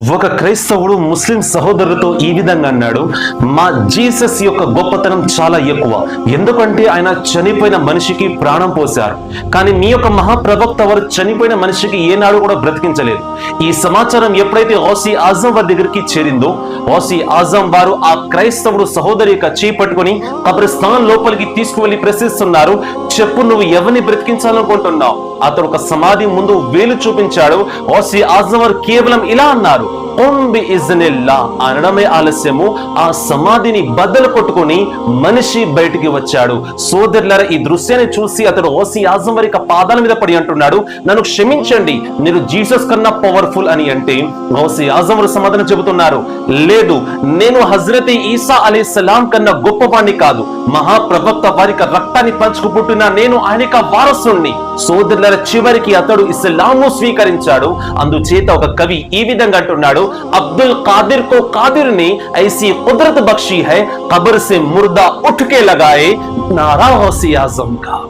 ఒక క్రైస్తవుడు ముస్లిం సహోదరుతో ఈ విధంగా అన్నాడు మా జీసస్ యొక్క గొప్పతనం చాలా ఎక్కువ. ఎందుకంటే ఆయన చనిపోయిన మనిషికి ప్రాణం పోశారు. కానీ మీ యొక్క మహాప్రవక్త వారు చనిపోయిన మనిషికి ఏనాడు కూడా బ్రతికించలేదు. ఈ సమాచారం ఎప్పుడైతే ఓసీ ఆజం వారి దగ్గరికి చేరిందో ఓసీ ఆజం వారు ఆ క్రైస్తవుడు సహోదరి యొక్క చేయి పట్టుకుని కబ్రస్థాన్ లోపలికి తీసుకువెళ్ళి ప్రశ్నిస్తున్నారు చెప్పు నువ్వు ఎవరిని బ్రతికించాలనుకుంటున్నావు? అతడు ఒక సమాధి ముందు వేలు చూపించాడు. ఓసి ఆజం వారు కేవలం ఇలా అన్నారు ఓన్ బి ఇజ్నిల్లా" అనడమే ఆలస్యము. ఆ సమాధిని బద్దలు కొట్టుకొని మనిషి బయటికి వచ్చాడు. సోదరులర ఈ దృశ్యాన్ని చూసి అతడు ఓసి ఆజం వారి పాదాల మీద పడి అంటున్నాడు నన్ను క్షమించండి. నేను జీసస్ కన్నా పవర్ఫుల్ అని అంటే ఓసి ఆజం వారు సమాధానం చెబుతున్నారు. లేదు నేను హజరత్ ఈసా అలీ సలాం కన్నా గొప్పవాణ్ణి కాదు. మహాప్రవక్త వారి రక్తాన్ని పంచుకు పుట్టిన నేను ఆయన యొక్క వారసుణ్ణి. సోదరుల చివరికి అతడు ఇస్లాము స్వీకరించాడు. అందుచేత ఒక కవి ఈ విధంగా అంటున్నాడు अब्दुल कादिर को कादिर ने ऐसी कुदरत बख्शी है, कब्र से मुर्दा उठ के लगाए नारा हौसी आज़म का।